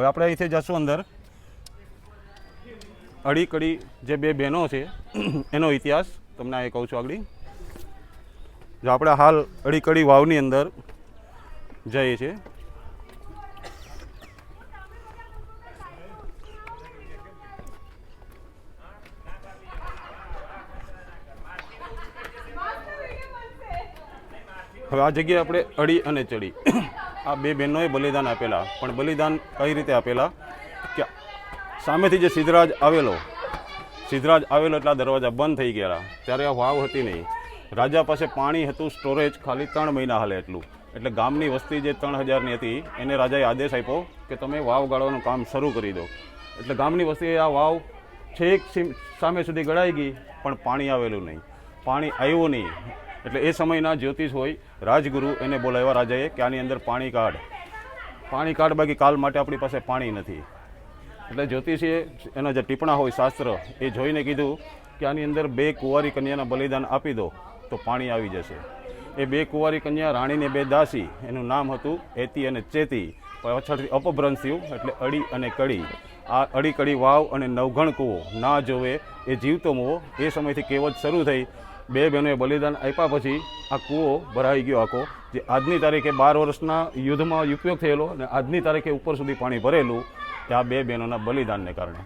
હવે આપણે અહીંથી જશું અંદર. અડી કડી જે બે બહેનો છે, એનો ઇતિહાસ તમને આ કહું છું આગળ. જો આપણે હાલ અડી કડી વાવની અંદર જઈએ છીએ. હવે આ જગ્યાએ આપણે અડી અને ચડી. આ બે બહેનોએ બલિદાન આપેલા. પણ બલિદાન કઈ રીતે આપેલા? કે સામેથી જે સિદ્ધરાજ આવેલો સિદ્ધરાજ આવેલો એટલા દરવાજા બંધ થઈ ગયા ત્યારે આ વાવ હતી નહીં. રાજા પાસે પાણી હતું સ્ટોરેજ ખાલી ત્રણ મહિના હાલે એટલું. એટલે ગામની વસ્તી જે ત્રણ હજારની હતી, એને રાજાએ આદેશ આપ્યો કે તમે વાવ ગાળવાનું કામ શરૂ કરી દો. એટલે ગામની વસ્તી આ વાવ છેક સીમ- સુધી ગળાઈ ગઈ, પણ પાણી આવેલું નહીં. પાણી આવ્યું નહીં. એટલે એ સમયના જ્યોતિષ હોય, રાજગુરુ એને બોલાવ્યા રાજાએ કે આની અંદર પાણી કાઢ. પાણી કાઢ બાકી કાલ માટે આપણી પાસે પાણી નથી. એટલે જ્યોતિષીએ એના જે ટીપણા હોય, શાસ્ત્ર, એ જોઈને કીધું કે આની અંદર બે કુંવારી કન્યાના બલિદાન આપી દો, તો પાણી આવી જશે. એ બે કુંવારી કન્યા રાણીને બે દાસી, એનું નામ હતું એતી અને ચેતી. પાછળથી અપભ્રંશ થયું, એટલે અડી અને કડી. આ અડી કડી વાવ અને નવઘણ કૂવો, ના જોવે, એ જીવતો મોવો. એ સમયથી કહેવત શરૂ થઈ બે બહેનોએ બલિદાન આપ્યા પછી આ કૂવો ભરાઈ ગયો આખો. જે આજની તારીખે બાર વર્ષના યુદ્ધમાં ઉપયોગ થયેલો અને આજની તારીખે ઉપર સુધી પાણી ભરેલું, તે આ બે બહેનોના બલિદાનને કારણે.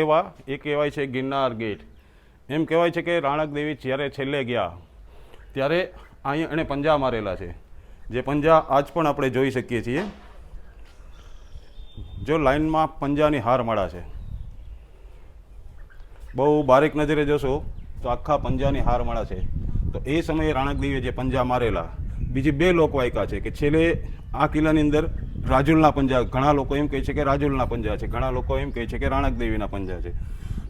એવા, એ કહેવાય છે ગિરનાર ગેટ. એમ કહેવાય છે કે રાણક દેવી જ્યારે છેલ્લે ગયા, ત્યારે અહીંયા એણે પંજા મારેલા છે. જે પંજા આજ પણ આપણે જોઈ શકીએ છીએ. જો લાઇનમાં પંજાની હાર માળા છે. બહુ બારીક નજરે જોશો, તો આખા પંજાની હાર માળા છે. તો એ સમયે રાણક દેવીએ જે પંજા મારેલા, બીજી બે લોકવાયકા છે કે છેલ્લે આ કિલ્લાની અંદર રાજુલના પંજા, ઘણા લોકો એમ કહે છે કે રાજુલના પંજા છે, ઘણા લોકો એમ કહે છે કે રાણકદેવીના પંજા છે.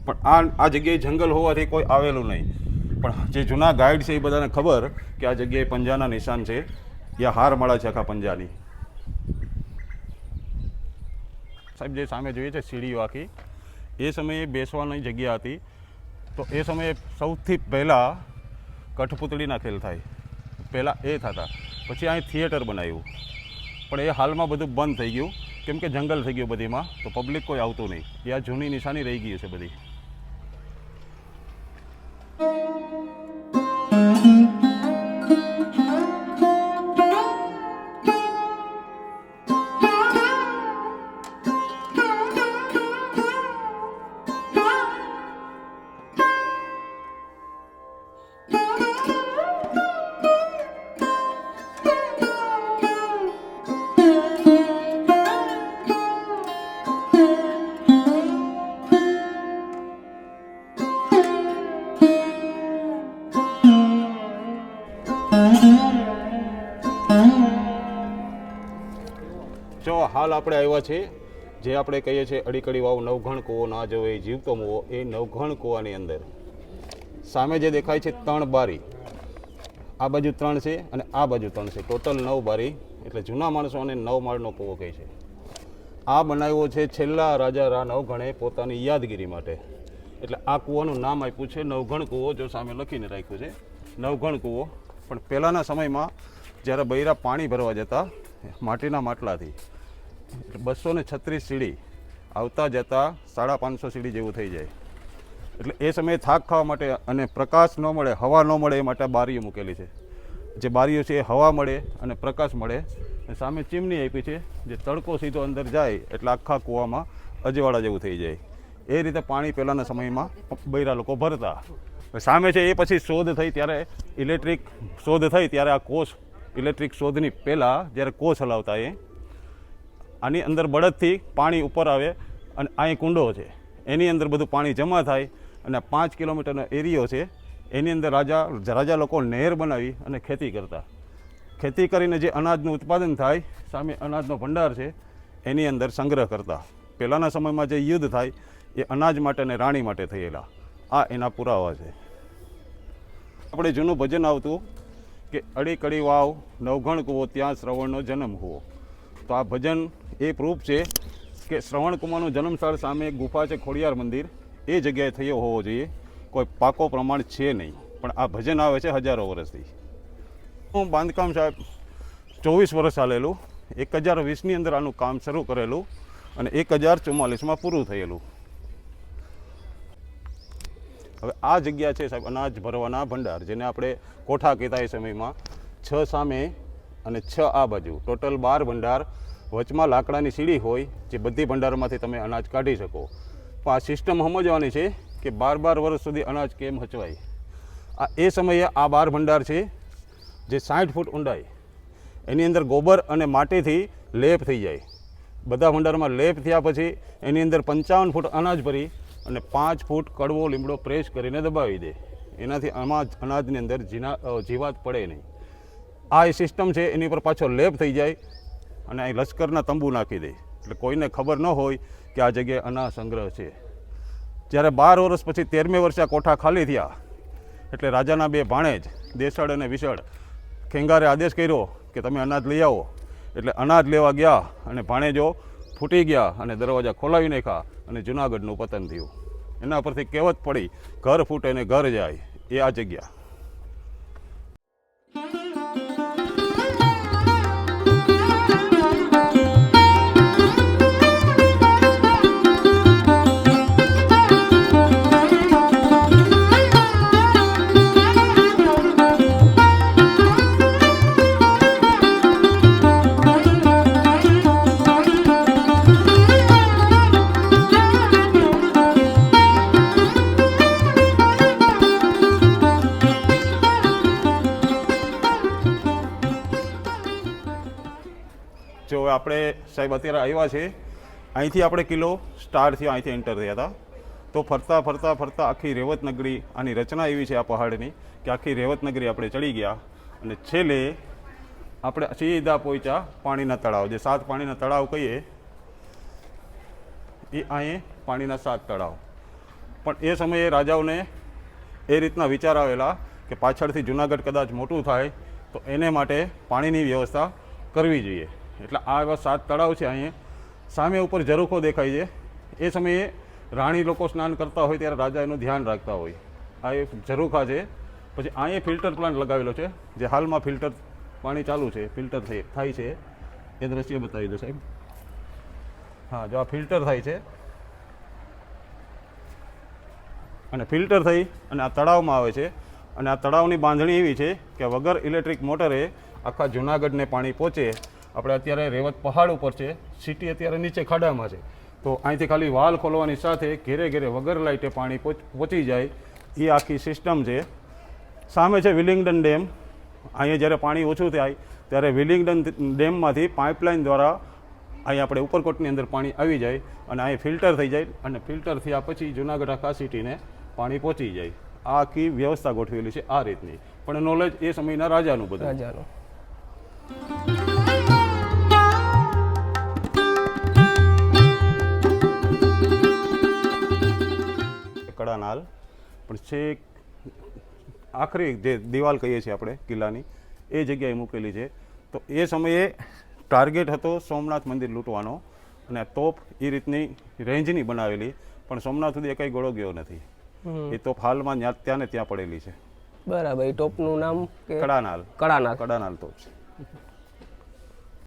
પણ આ આ જગ્યાએ જંગલ હોવાથી કોઈ આવેલું નહીં. પણ જે જૂના ગાઈડ છે એ બધાને ખબર કે આ જગ્યાએ પંજાના નિશાન છે. યા હાર માળા છે આખા પંજાની. સાહેબ, જે સામે જોઈએ છે સીડીઓ આખી, એ સમયે બેસવાની જગ્યા હતી. તો એ સમયે સૌથી પહેલાં કઠપુતળીના ખેલ થાય. પહેલાં એ થતા. પછી અહીં થિયેટર બનાવ્યું. પણ એ હાલમાં બધું બંધ થઈ ગયું. કેમ કે જંગલ થઈ ગયું બધીમાં, તો પબ્લિક કોઈ આવતું નહીં. એ આ જૂની નિશાની રહી ગઈ છે બધી. હાલ આપણે આવ્યા છે જે આપણે કહીએ છીએ અડીકડી વાવ નવઘણ કૂવો, ના એ જીવતો મૂવો, એ નવઘણ કૂવાની અંદર. સામે જે દેખાય છે ત્રણ બારી. આ બાજુ ત્રણ છે અને આ બાજુ ત્રણ છે. ટોટલ નવ બારી, એટલે જૂના માણસોને નવ માળનો કૂવો કહે છે. આ બનાવ્યો છે છેલ્લા રાજા રા નવઘણે પોતાની યાદગીરી માટે. એટલે આ કૂવાનું નામ આપ્યું છે નવઘણ કૂવો, જો સામે લખીને રાખ્યું છે. નવઘણ કૂવો. પણ પહેલાંના સમયમાં જ્યારે બૈરા પાણી ભરવા જતા, માટીના માટલાથી બસો ને છત્રીસ સીડી આવતા જતા સાડા પાંચસો સીડી જેવું થઈ જાય. એટલે એ સમયે થાક ખાવા માટે અને પ્રકાશ ન મળે, હવા ન મળે એ માટે બારીઓ મૂકેલી છે. જે બારીઓ છે એ હવા મળે અને પ્રકાશ મળે. અને સામે ચીમની આપી છે જે તડકો સીધો અંદર જાય એટલે આખા કૂવામાં અજવાળા જેવું થઈ જાય. એ રીતે પાણી પહેલાંના સમયમાં બૈરા લોકો ભરતા. સામે છે એ પછી શોધ થઈ ત્યારે ઇલેક્ટ્રિક શોધ થઈ ત્યારે આ કોષ, ઇલેક્ટ્રિક શોધની પહેલાં જ્યારે કોષ હલાવતા એ આની અંદર બળદથી પાણી ઉપર આવે અને અહીં કુંડો છે. એની અંદર બધું પાણી જમા થાય અને પાંચ કિલોમીટરનો એરિયો છે. એની અંદર રાજા રાજા લોકો નહેર બનાવી અને ખેતી કરતા. ખેતી કરીને જે અનાજનું ઉત્પાદન થાય, સામે અનાજનો ભંડાર છે, એની અંદર સંગ્રહ કરતા. પહેલાંના સમયમાં જે યુદ્ધ થાય, એ અનાજ માટે અને રાણી માટે થયેલા. આ એના પુરાવા છે. આપણે જૂનું ભજન આવતું કે અડી કડી વાવ, નવઘણ કૂવો, ત્યાં શ્રવણનો જન્મ હોવો. તો આ ભજન એ પ્રૂફ છે કે શ્રવણ કુમારનું જન્મસ્થળ સામે એક ગુફા છે, ખોડિયાર મંદિર. એ જગ્યાએ થયો હોવો જોઈએ. કોઈ પાકો પ્રમાણ છે નહીં. પણ આ ભજન આવે છે હજારો વર્ષથી. હું બાંધકામ સાહેબ ચોવીસ વર્ષ ચાલેલું. એક હજાર વીસની અંદર આનું કામ શરૂ કરેલું અને એક હજાર ચુમ્માલીસમાં પૂરું થયેલું. હવે આ જગ્યા છે સાહેબ અનાજ ભરવાના ભંડાર, જેને આપણે કોઠા કહેતા એ સમયમાં છ સામે અને છ આ બાજુ, ટોટલ બાર ભંડાર વચમાં લાકડાની સીડી હોય જે બધી ભંડારમાંથી તમે અનાજ કાઢી શકો. પણ આ સિસ્ટમ સમજવાની છે કે બાર બાર વર્ષ સુધી અનાજ કેમ હચવાય? આ એ સમયે આ બાર ભંડાર છે જે સાઠ ફૂટ ઊંડાઈ. એની અંદર ગોબર અને માટીથી લેપ થઈ જાય. બધા ભંડારમાં લેપ થયા પછી એની અંદર પંચાવન ફૂટ અનાજ ભરી અને પાંચ ફૂટ કડવો લીમડો પ્રેસ કરીને દબાવી દે. એનાથી અનાજ અનાજની અંદર જીના જીવાત પડે નહીં. આ સિસ્ટમ છે, એની પર પાછો લેપ થઈ જાય અને અહીં લશ્કરના તંબુ નાખી દે. એટલે કોઈને ખબર ન હોય કે આ જગ્યાએ અનાજ સંગ્રહ છે. જ્યારે બાર વર્ષ પછી તેરમે વર્ષે આ કોઠા ખાલી થયા, એટલે રાજાના બે ભાણેજ, દેસળ અને વિસળ, ખેંગારે આદેશ કર્યો કે તમે અનાજ લઈ આવો. એટલે અનાજ લેવા ગયા અને ભાણેજો ફૂટી ગયા અને દરવાજા ખોલાવી નાખ્યા અને જુનાગઢનું પતન થયું. એના પરથી કહેવત પડી, ઘર ફૂટે ને ઘર જાય. એ આ જગ્યા. જો આપણે સાહેબ અત્યારે આવ્યા છે. અહીંથી આપણે કિલ્લો સ્ટાર થયો, અહીંથી એન્ટર થયા હતા. તો ફરતા ફરતા ફરતા આખી રેવત નગરી, આની રચના એવી છે આ પહાડની, કે આખી રેવત નગરી આપણે ચડી ગયા. અને છેલ્લે આપણે સીધા પહોંચ્યા પાણીના તળાવ, જે સાત પાણીના તળાવ કહીએ, એ અહીં પાણીના સાત તળાવ. પણ એ સમયે રાજાઓને એ રીતના વિચાર આવેલા કે પાછળથી જુનાગઢ કદાચ મોટું થાય, તો એને માટે પાણીની વ્યવસ્થા કરવી જોઈએ. એટલે આ એવા સાત તળાવ છે અહીંયા. સામે ઉપર ઝરૂખો દેખાય છે. એ સમયે રાણી લોકો સ્નાન કરતા હોય ત્યારે રાજા એનું ધ્યાન રાખતા હોય. આ એક ઝરૂખા છે. પછી અહીંયા ફિલ્ટર પ્લાન્ટ લગાવેલો છે, જે હાલમાં ફિલ્ટર પાણી ચાલુ છે, ફિલ્ટર થાય છે. એ દ્રશ્ય બતાવી દો સાહેબ. હા, જો આ ફિલ્ટર થાય છે. અને ફિલ્ટર થઈ અને આ તળાવમાં આવે છે. અને આ તળાવની બાંધણી એવી છે કે વગર ઇલેક્ટ્રિક મોટરે આખા જુનાગઢને પાણી પહોંચે આપણે અત્યારે રેવત પહાડ ઉપર છે, સિટી અત્યારે નીચે ખાડામાં છે. તો અહીંથી ખાલી વાલ ખોલવાની સાથે ઘેરે ઘેરે વગર લાઇટે પાણી પહોંચી જાય. એ આખી સિસ્ટમ છે. સામે છે વિલિંગડન ડેમ. અહીંયા જ્યારે પાણી ઓછું થાય, ત્યારે વિલિંગડન ડેમમાંથી પાઇપલાઇન દ્વારા અહીં આપણે ઉપરકોટની અંદર પાણી આવી જાય અને અહીં ફિલ્ટર થઈ જાય અને ફિલ્ટર થયા પછી જુનાગઢ આખા સિટીને પાણી પહોંચી જાય. આ આખી વ્યવસ્થા ગોઠવેલી છે આ રીતની. પણ નોલેજ એ સમયના રાજાનું બધું. રાજાનો. કડાનાલ પણ છેક આખરી જે દિવાલ કહીએ છીએ આપણે કિલ્લાની એ જગ્યાએ મૂકેલી છે. તો એ સમયે ટાર્ગેટ હતો સોમનાથ મંદિર લૂંટવાનો અને તોપ એ રીતની રેન્જની બનાવેલી પણ સોમનાથ સુધી કંઈ ગળો ગયો નથી. એ તોપ હાલમાં ત્યાં ત્યાં ને ત્યાં પડેલી છે. બરાબર એ ટોપનું નામ કડાનાલ. કડાનાલ. કડાનાલ તોપ છે.